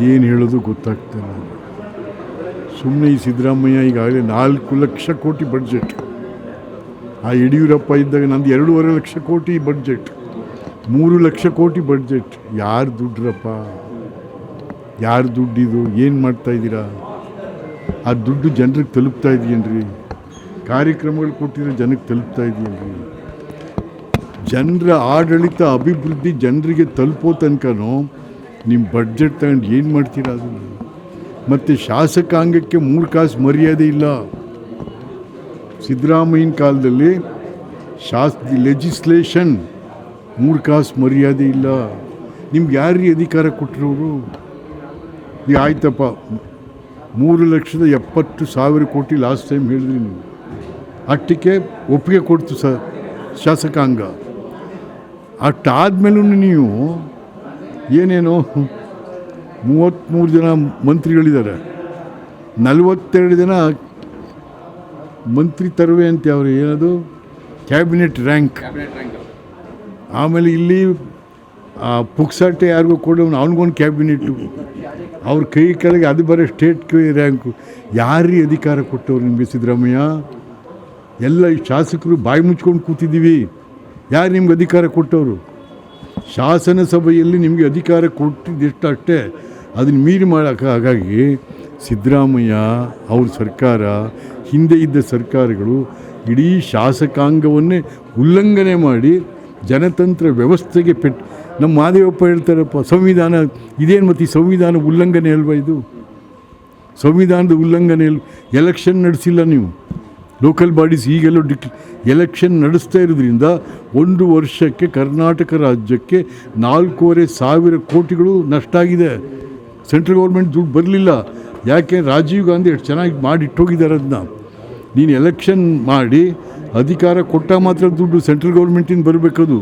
ಏನು ಹೇಳೋದು ಗೊತ್ತಾಗ್ತಿಲ್ಲ ಸುಮ್ಮನೆ ಈ ಸಿದ್ದರಾಮಯ್ಯ ಈಗಾಗಲೇ ನಾಲ್ಕು ಲಕ್ಷ ಕೋಟಿ ಬಡ್ಜೆಟ್ ಆ ಯಡಿಯೂರಪ್ಪ ಇದ್ದಾಗ ನಂದು ಎರಡೂವರೆ ಲಕ್ಷ ಕೋಟಿ ಬಡ್ಜೆಟ್ ಮೂರು ಲಕ್ಷ ಕೋಟಿ ಬಡ್ಜೆಟ್ ಯಾರು ದುಡ್ಡ್ರಪ್ಪ ಯಾರು ದುಡ್ಡಿದು? ಏನು ಮಾಡ್ತಾ ಇದ್ದೀರಾ? ಆ ದುಡ್ಡು ಜನರಿಗೆ ತಲುಪ್ತಾ ಇದೆಯೇನ್ರಿ? ಕಾರ್ಯಕ್ರಮಗಳು ಕೊಟ್ಟಿದ್ರೆ ಜನಕ್ಕೆ ತಲುಪ್ತಾ ಇದೆಯೇನ್ರಿ? ಜನರ ಆಡಳಿತ ಅಭಿವೃದ್ಧಿ ಜನರಿಗೆ ತಲುಪೋ ತನಕನೂ ನಿಮ್ಮ ಬಡ್ಜೆಟ್ ತಗೊಂಡು ಏನು ಮಾಡ್ತೀರಾ ಅದು? ಮತ್ತು ಶಾಸಕಾಂಗಕ್ಕೆ ಮೂರು ಕಾಸು ಮರ್ಯಾದೆ ಇಲ್ಲ. ಸಿದ್ದರಾಮಯ್ಯನ ಕಾಲದಲ್ಲಿ ಶಾಸ್ ಲೆಜಿಸ್ಲೇಷನ್ ಮೂರು ಕಾಸು ಮರ್ಯಾದೆ ಇಲ್ಲ. ನಿಮ್ಗೆ ಯಾರಿಗೆ ಅಧಿಕಾರ ಕೊಟ್ಟಿರೋರು ಈಗ ಆಯ್ತಪ್ಪ. ಮೂರು ಲಕ್ಷದ ಎಪ್ಪತ್ತು ಸಾವಿರ ಕೋಟಿ ಲಾಸ್ಟ್ ಟೈಮ್ ಹೇಳಿದ್ರಿ ನೀವು. ಅಷ್ಟಕ್ಕೆ ಒಪ್ಪಿಗೆ ಕೊಡ್ತು ಸ, ಶಾಸಕಾಂಗ. ಅಷ್ಟಾದ್ಮೇಲೂ ನೀವು ಏನೇನೋ ಮೂವತ್ತ್ಮೂರು ಜನ ಮಂತ್ರಿಗಳಿದ್ದಾರೆ. ನಲವತ್ತೆರಡು ಜನ ಮಂತ್ರಿ ತರುವೆ ಅಂತ ಅವರು ಏನದು ಕ್ಯಾಬಿನೆಟ್ ರ್ಯಾಂಕ್. ಆಮೇಲೆ ಇಲ್ಲಿ ಪುಕ್ಸಾಟೆ ಯಾರಿಗೂ ಕೊಡೋನು ಅವನಿಗೊಂದು ಕ್ಯಾಬಿನೆಟ್ಟು ಅವ್ರ ಕೈ ಕೆಳಗೆ ಅದು ಬರೋ ಸ್ಟೇಟ್ ರ್ಯಾಂಕು. ಯಾರಿಗೆ ಅಧಿಕಾರ ಕೊಟ್ಟವ್ರು ನಿಮಗೆ ಸಿದ್ದರಾಮಯ್ಯ? ಎಲ್ಲ ಈ ಶಾಸಕರು ಬಾಯಿ ಮುಚ್ಕೊಂಡು ಕೂತಿದ್ದೀವಿ. ಯಾರು ನಿಮ್ಗೆ ಅಧಿಕಾರ ಕೊಟ್ಟವರು? ಶಾಸನ ಸಭೆಯಲ್ಲಿ ನಿಮಗೆ ಅಧಿಕಾರ ಕೊಟ್ಟಿದ್ದೆಷ್ಟು ಅಷ್ಟೇ ಅದನ್ನು ಮೀರಿ ಮಾಡೋಕ್ಕೆ ಹಾಗಾಗಿ ಸಿದ್ದರಾಮಯ್ಯ ಅವ್ರ ಸರ್ಕಾರ, ಹಿಂದೆ ಇದ್ದ ಸರ್ಕಾರಗಳು ಇಡೀ ಶಾಸಕಾಂಗವನ್ನೇ ಉಲ್ಲಂಘನೆ ಮಾಡಿ ಜನತಂತ್ರ ವ್ಯವಸ್ಥೆಗೆ ಪೆಟ್ಟು ನಮ್ಮ ಮಾದೇವಪ್ಪ ಹೇಳ್ತಾರಪ್ಪ, ಸಂವಿಧಾನ, ಇದೇನು ಮತ್ತು ಈ ಸಂವಿಧಾನ ಉಲ್ಲಂಘನೆ ಅಲ್ವಾ ಇದು? ಸಂವಿಧಾನದ ಉಲ್ಲಂಘನೆ ಎಲೆಕ್ಷನ್ ನಡೆಸಿಲ್ಲ ನೀವು. ಲೋಕಲ್ ಬಾಡೀಸ್ ಈಗೆಲ್ಲೋ ಡಿಕ್ ಎಲೆಕ್ಷನ್ ನಡೆಸ್ತಾ ಇರೋದ್ರಿಂದ ಒಂದು ವರ್ಷಕ್ಕೆ ಕರ್ನಾಟಕ ರಾಜ್ಯಕ್ಕೆ ನಾಲ್ಕೂವರೆ ಸಾವಿರ ಕೋಟಿಗಳು ನಷ್ಟ ಆಗಿದೆ. ಸೆಂಟ್ರಲ್ ಗೌರ್ಮೆಂಟ್ ದುಡ್ಡು ಬರಲಿಲ್ಲ. ಯಾಕೆ? ರಾಜೀವ್ ಗಾಂಧಿ ಎಷ್ಟು ಚೆನ್ನಾಗಿ ಮಾಡಿಟ್ಟೋಗಿದ್ದಾರೆ ಅದನ್ನ ನೀನು ಎಲೆಕ್ಷನ್ ಮಾಡಿ ಅಧಿಕಾರ ಕೊಟ್ಟ ಮಾತ್ರ ದುಡ್ಡು ಸೆಂಟ್ರಲ್ ಗೌರ್ಮೆಂಟಿಂದ ಬರಬೇಕದು.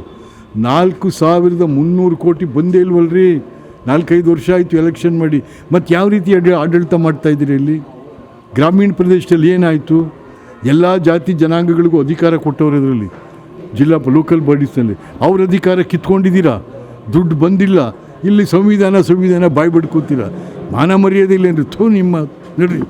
ನಾಲ್ಕು ಸಾವಿರದ ಮುನ್ನೂರು ಕೋಟಿ ಬಂದೇ ಇಲ್ವಲ್ರಿ? ನಾಲ್ಕೈದು ವರ್ಷ ಆಯಿತು ಎಲೆಕ್ಷನ್ ಮಾಡಿ. ಮತ್ತು ಯಾವ ರೀತಿ ಆಡಳಿತ ಮಾಡ್ತಾಯಿದ್ದೀರಿ ಇಲ್ಲಿ? ಗ್ರಾಮೀಣ ಪ್ರದೇಶದಲ್ಲಿ ಏನಾಯಿತು? ಎಲ್ಲ ಜಾತಿ ಜನಾಂಗಗಳಿಗೂ ಅಧಿಕಾರ ಕೊಟ್ಟವರು ಇದರಲ್ಲಿ. ಜಿಲ್ಲಾ ಲೋಕಲ್ ಬಾಡೀಸ್ನಲ್ಲಿ ಅವ್ರ ಅಧಿಕಾರ ಕಿತ್ಕೊಂಡಿದ್ದೀರಾ? ದುಡ್ಡು ಬಂದಿಲ್ಲ. ಇಲ್ಲಿ ಸಂವಿಧಾನ ಸಂವಿಧಾನ ಬಾಯ್ ಬಿಡ್ಕೋತೀರಾ ಮಾನ ಮರ್ಯಾದೆ ಇಲ್ಲ ಅಂದರೆ ಥೂ ನಿಮ್ಮ ನಡ್ರಿ.